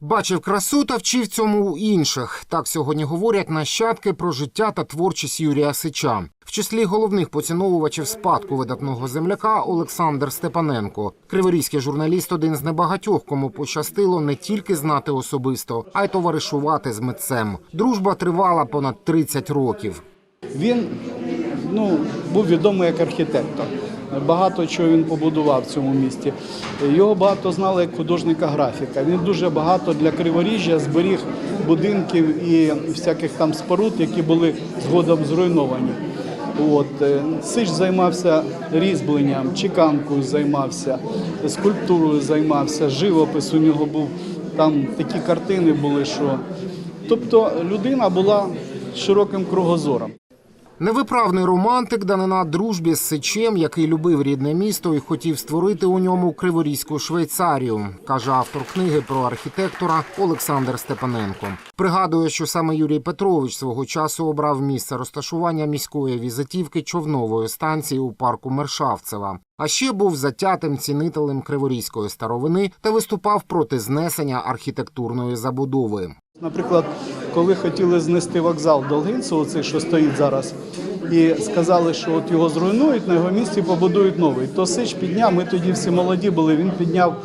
Бачив красу та вчив цьому у інших. Так сьогодні говорять нащадки про життя та творчість Юрія Сича. В числі головних поціновувачів спадку видатного земляка Олександр Степаненко. Криворізький журналіст один з небагатьох, кому пощастило не тільки знати особисто, а й товаришувати з митцем. Дружба тривала понад 30 років. Він ну, був відомий як архітектор. Багато чого він побудував в цьому місті. Його багато знали як художника графіка. Він дуже багато для Криворіжжя зберіг будинків і всяких там споруд, які були згодом зруйновані. От. е, Сич займався різьбленням, чеканкою займався, скульптурою займався, живопис у нього був. Там такі картини були, що. Тобто людина була широким кругозором. Невиправний романтик данина дружбі з Сичем, який любив рідне місто і хотів створити у ньому криворізьку Швейцарію, каже автор книги про архітектора Олександр Степаненко. Пригадує, що саме Юрій Петрович свого часу обрав місце розташування міської візитівки човнової станції у парку Мершавцева. А ще був затятим цінителем криворізької старовини та виступав проти знесення архітектурної забудови. Наприклад, коли хотіли знести вокзал Долгинцево, цей, що стоїть зараз, і сказали, що от його зруйнують, на його місці побудують новий. То Сич підняв, ми тоді всі молоді були, він підняв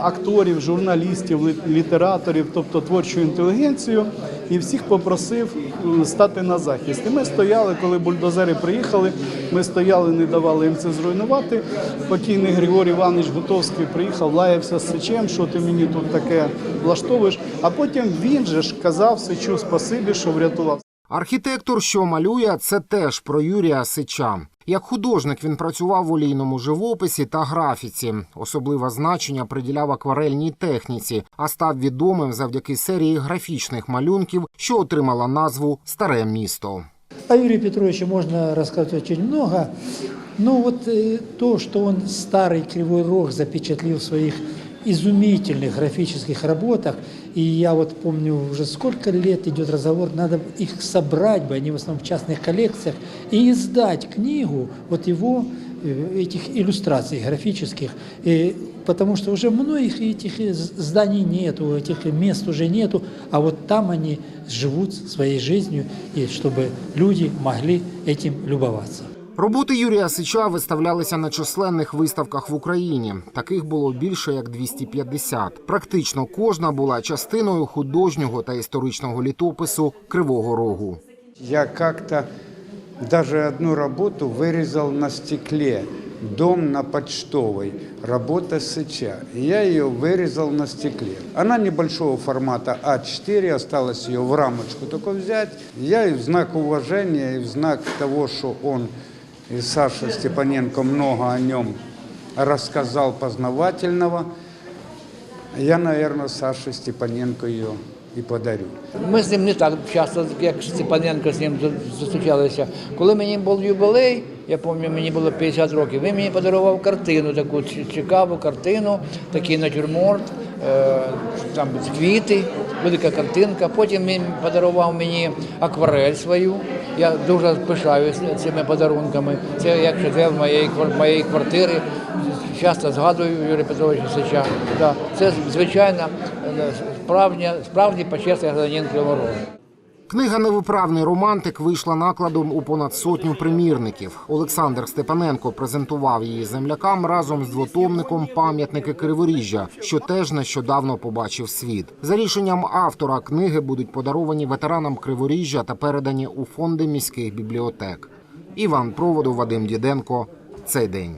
акторів, журналістів, літераторів, тобто творчу інтелігенцію, і всіх попросив стати на захист. І ми стояли, коли бульдозери приїхали, ми стояли, не давали їм це зруйнувати. Покійний Григорій Іванович Гутовський приїхав, лаявся з Сичем, що ти мені тут таке влаштовуєш. А потім він же ж казав Сичу спасибі, що врятував. Архітектор, що малює, це теж про Юрія Сича. Як художник він працював в олійному живописі та графіці. Особливе значення приділяв акварельній техніці, а став відомим завдяки серії графічних малюнків, що отримала назву Старе місто. О Юрии Петровиче можно рассказать очень много. Но вот э, то, что он старый Кривой Рог запечатлил в своих изумительных графических работах, и я вот помню, уже сколько лет идет разговор, надо их собрать бы, они в основном в частных коллекциях, и издать книгу вот его э, этих иллюстраций графических, И потому что уже многих этих зданий нету, этих мест уже нету, а вот там они живут своей жизнью, и чтобы люди могли этим любоваться. Роботи Юрія Сича виставлялися на численних виставках в Україні. Таких було більше як 250. Практично кожна була частиною художнього та історичного літопису Кривого Рогу. Я как-то даже одну работу вырезал на стекле. Дом на Почтовой. Работа Сыча. И я ее вырезал на стекле. Она небольшого формата А4, осталось ее в рамочку только взять. Я и в знак уважения, и в знак того, что он и Саша Степаненко много о нем рассказал познавательного, я, наверное, Саше Степаненко ее и подарю. Ми з ним не так часто, як Степаненко з ним зустрічалися. Коли мені був юбилей, я пам'ятаю, мені було 50 років, він мені подарував картину, таку ці- цікаву картину, такий натюрморт, е, там квіти, велика картинка. Потім він подарував мені акварель свою. Я дуже пишаюся цими подарунками. Це як шедевр моєї, моєї квартири. Часто згадую Юрія Петровича Сича. Да, це звичайно е, справжня, справді почесний гражданин Кривого Рогу. Книга Невиправний романтик вийшла накладом у понад сотню примірників. Олександр Степаненко презентував її землякам разом з двотомником пам'ятники Криворіжжя, що теж нещодавно побачив світ. За рішенням автора книги будуть подаровані ветеранам Криворіжжя та передані у фонди міських бібліотек. Іван Проводов, Вадим Діденко. Цей день.